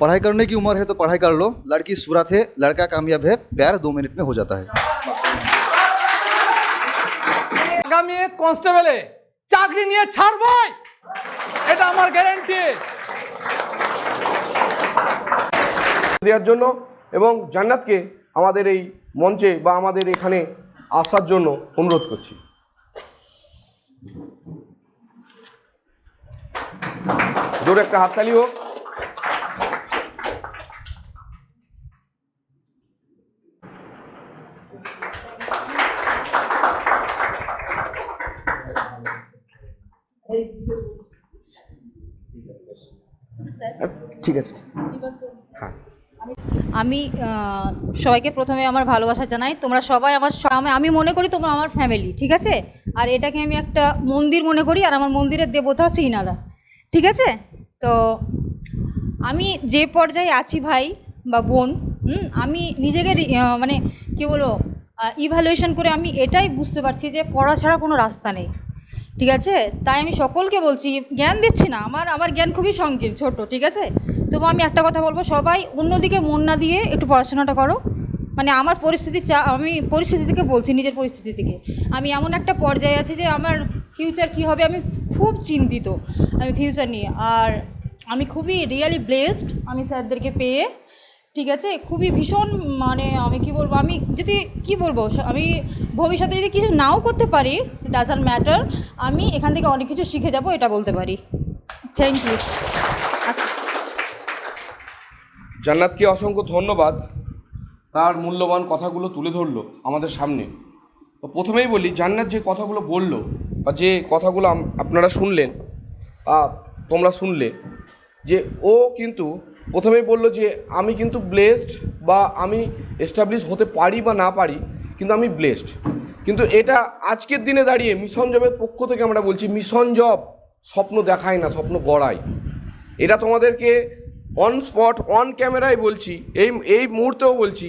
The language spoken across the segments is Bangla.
पढ़ाई करने की उम्र है तो पढ़ाई कर लो लड़की सूरत है लड़का कामयाब है प्यार दो मिनट में हो जाता है আগামী কনস্টেবলে চাকরি নিয়ে ছাড়বই এটা আমার গ্যারেন্টি দেওয়ার জন্য এবং জান্নাতকে আমাদের এই মঞ্চে বা আমাদের এখানে আসার জন্য অনুরোধ করছি জোরে একটা হাততালি হোক ঠিক আছে হ্যাঁ। আমি সবাইকে প্রথমে আমার ভালোবাসা জানাই। তোমরা সবাই আমার আমি- মনে করি তোমরা আমার ফ্যামিলি ঠিক আছে? আর এটাকে আমি একটা মন্দির মনে করি, আর আমার মন্দিরের দেবতা হচ্ছে ইনারা, ঠিক আছে? তো, আমি যে পর্যায়ে আছি ভাই বা বোন আমি নিজেকে মানে কী বলব ইভ্যালুয়েশন করে আমি এটাই বুঝতে পারছি যে পড়া ছাড়া কোনো রাস্তা নেই। ঠিক আছে? তাই আমি সকলকে বলছি, জ্ঞান দিচ্ছি না। আমার আমার জ্ঞান খুবই সংকীর্ণ ছোট, ঠিক আছে? তবু আমি একটা কথা বলব, সবাই অন্যদিকে মন না দিয়ে একটু পড়াশোনাটা করো। মানে আমার পরিস্থিতি চা, আমি পরিস্থিতি থেকে বলছি, নিজের পরিস্থিতি থেকে। আমি এমন একটা পর্যায়ে আছি যে আমার ফিউচার কি হবে আমি খুব চিন্তিত, আমি ফিউচার নিয়ে। আর আমি খুবই রিয়েলি ব্লেসড আমি স্যারদেরকে পেয়ে ঠিক আছে? খুবই ভীষণ মানে আমি কি বলব, আমি যদি, কি বলব আমি ভবিষ্যতে যদি কিছু নাও করতে পারি ডাজন্ট ম্যাটার আমি এখান থেকে অনেক কিছু শিখে যাব, এটা বলতে পারি। থ্যাংক ইউ জান্নাতকে অসংখ্য ধন্যবাদ, তার মূল্যবান কথাগুলো তুলে ধরলো আমাদের সামনে। তো প্রথমেই বলি, জান্নাত যে কথাগুলো বলল, বা যে কথাগুলো আপনারা শুনলেন, বা তোমরা শুনলে, যে ও কিন্তু প্রথমেই বলল যে, আমি কিন্তু ব্লেসড বা আমি এস্টাবলিশ হতে পারি বা না পারি, কিন্তু আমি ব্লেসড কিন্তু এটা আজকের দিনে দাঁড়িয়ে মিশন জবের পক্ষ থেকে আমরা বলছি মিশন জব স্বপ্ন দেখায় না, স্বপ্ন গড়ায়। এটা তোমাদেরকে অন স্পট অন ক্যামেরায় বলছি, এই এই মুহূর্তেও বলছি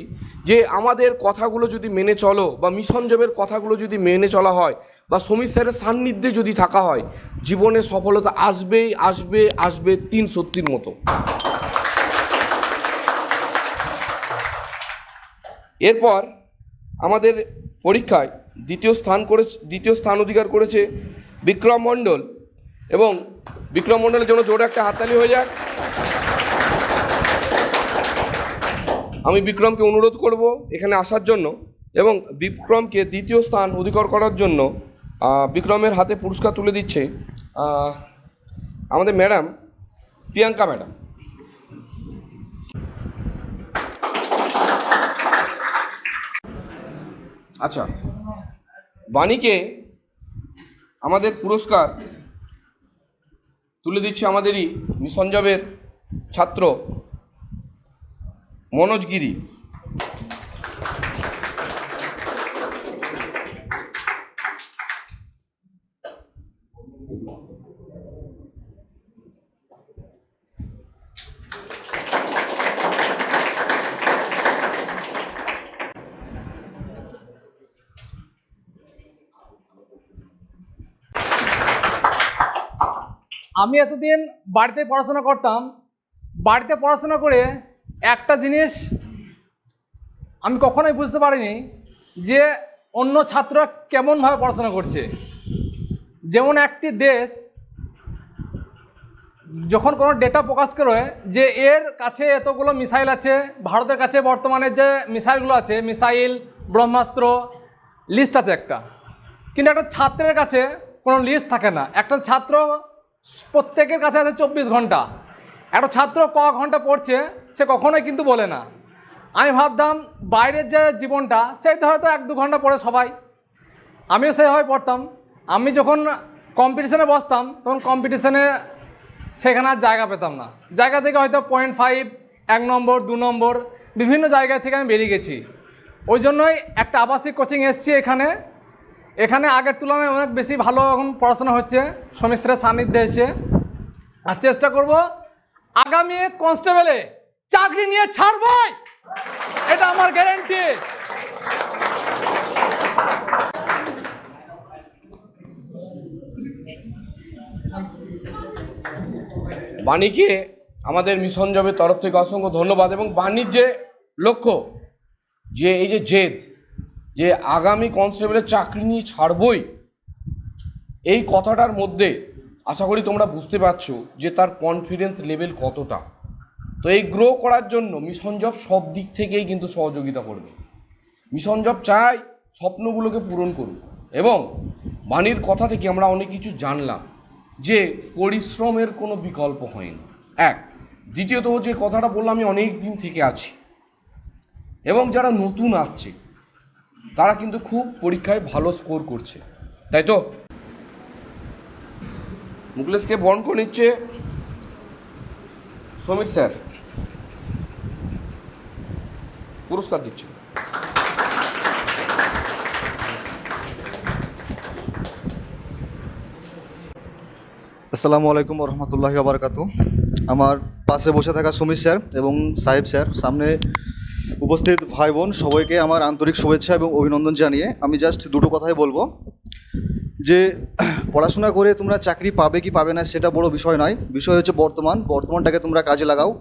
যে, আমাদের কথাগুলো যদি মেনে চলো বা মিশন জবের কথাগুলো যদি মেনে চলা হয় বা সমীর স্যারের সান্নিধ্যে যদি থাকা হয়, জীবনে সফলতা আসবেই, আসবে আসবে তিন সত্যির মতো। এরপর আমাদের পরীক্ষায় দ্বিতীয় স্থান করে দ্বিতীয় স্থান অধিকার করেছে বিক্রম মণ্ডল এবং বিক্রম মণ্ডলের জন্য জোরে একটা হাততালি হয়ে যাক। আমি বিক্রমকে অনুরোধ করব এখানে আসার জন্য এবং বিক্রমকে দ্বিতীয় স্থান অধিকার করার জন্য বিক্রমের হাতে পুরস্কার তুলে দিচ্ছে আমাদের ম্যাডাম প্রিয়াঙ্কা ম্যাডাম। আচ্ছা বাণীকে আমাদের পুরস্কার তুলে দিচ্ছে আমাদেরই মিশন জবের ছাত্র মনোজ গিরি। আমি এতদিন বাড়িতে পড়াশোনা করতাম। বাড়িতে পড়াশোনা করে একটা জিনিস আমি কখনোই বুঝতে পারিনি যে অন্য ছাত্ররা কেমনভাবে পড়াশোনা করছে। যেমন একটি দেশ যখন কোনো ডেটা প্রকাশ করে যে এর কাছে এতগুলো মিসাইল আছে, ভারতের কাছে বর্তমানে যে মিসাইলগুলো আছে, মিসাইল, ব্রহ্মাস্ত্র লিস্ট আছে একটা। কিন্তু একটা ছাত্রের কাছে কোনো লিস্ট থাকে না। একটা ছাত্র প্রত্যেকের কাছে আছে চব্বিশ ঘণ্টা। একটা ছাত্র ক ঘণ্টা পড়ছে, সে কখনোই কিন্তু বলে না। আমি ভাবতাম, বাইরের যে জীবনটা, সেই তো হয়তো এক দু ঘণ্টা পড়ে সবাই। আমিও সেভাবে পড়তাম। আমি যখন কম্পিটিশনে বসতাম, তখন কম্পিটিশনে সেখানে আর জায়গা পেতাম না। জায়গা থেকে হয়তো পয়েন্ট ফাইভ এক নম্বর, দু নম্বর, বিভিন্ন জায়গা থেকে আমি বেরিয়ে গেছি। ওই জন্যই একটা আবাসিক কোচিং এসেছি এখানে। এখানে আগের তুলনায় অনেক বেশি ভালো এখন পড়াশোনা হচ্ছে সমিশ্রের সান্নিধ্যে এসে। আর চেষ্টা করব আগামী কনস্টেবলে চাকরি নিয়ে ছাড়বই। এটা আমার গ্যারেন্টি বাণীকে আমাদের মিশন জবের তরফ থেকে অসংখ্য ধন্যবাদ এবং বাণীর যে লক্ষ্য, যে এই যে জেদ যে আগামী কনস্টেবলের চাকরি নিয়ে ছাড়বই, এই কথাটার মধ্যে আশা করি তোমরা বুঝতে পারছ যে তার কনফিডেন্স লেভেল কতটা। তো এই গ্রো করার জন্য মিশন জব সব দিক থেকেই কিন্তু সহযোগিতা করবে। মিশন জব চাই, স্বপ্নগুলোকে পূরণ করুক এবং বাণীর কথা থেকে আমরা অনেক কিছু জানলাম যে পরিশ্রমের কোনো বিকল্প হয় না এক, দ্বিতীয়ত যে কথাটা বললাম, আমি অনেক দিন থেকে আছি এবং যারা নতুন আসছে তারা কিন্তু খুব পরীক্ষায় ভালো স্কোর করছে। তাই তো? মুকলেশকে বরণ করে নিচ্ছে সমীর স্যার। পুরস্কার দিচ্ছে। আসসালামু আলাইকুম রহমতুল্লাহ আবরকাত আমার পাশে বসে থাকা সমীর স্যার এবং সাহেব স্যার, সামনে উপস্থিত ভাই বোন সবাইকে আমার আন্তরিক শুভেচ্ছা এবং অভিনন্দন জানিয়ে আমি জাস্ট দুটো কথাই বলবো যে পড়াশোনা করে তোমরা চাকরি পাবে কি পাবে না সেটা বড় বিষয় নয় বিষয় হচ্ছে বর্তমান বর্তমানটাকে তোমরা কাজে লাগাও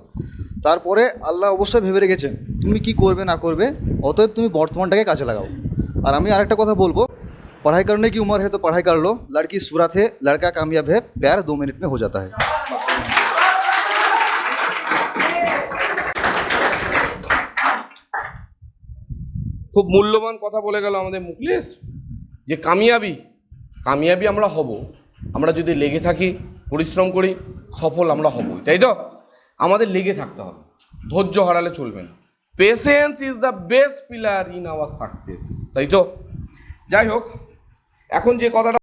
তারপরে আল্লাহ অবশ্যই ভেবে রেখেছেন তুমি কি করবে না করবে অতএব তুমি বর্তমানটাকে কাজে লাগাও আর আমি আরেকটা কথা বলবো पढ़ाई करने की उम्र है तो पढ़ाई कर लो लड़की सूरत है लड़का कामयाब है प्यार दो मिनट में हो जाता है খুব মূল্যবান কথা বলে গেল আমাদের মুকলেশ যে কামিয়াবি কামিয়াবি আমরা হব। আমরা যদি লেগে থাকি, পরিশ্রম করি, সফল আমরা হবই, তাই তো? আমাদের লেগে থাকতে হবে, ধৈর্য হারালে চলবে না। Patience is the best pillar in our success তাই তো? যাই হোক, এখন যে কথাটা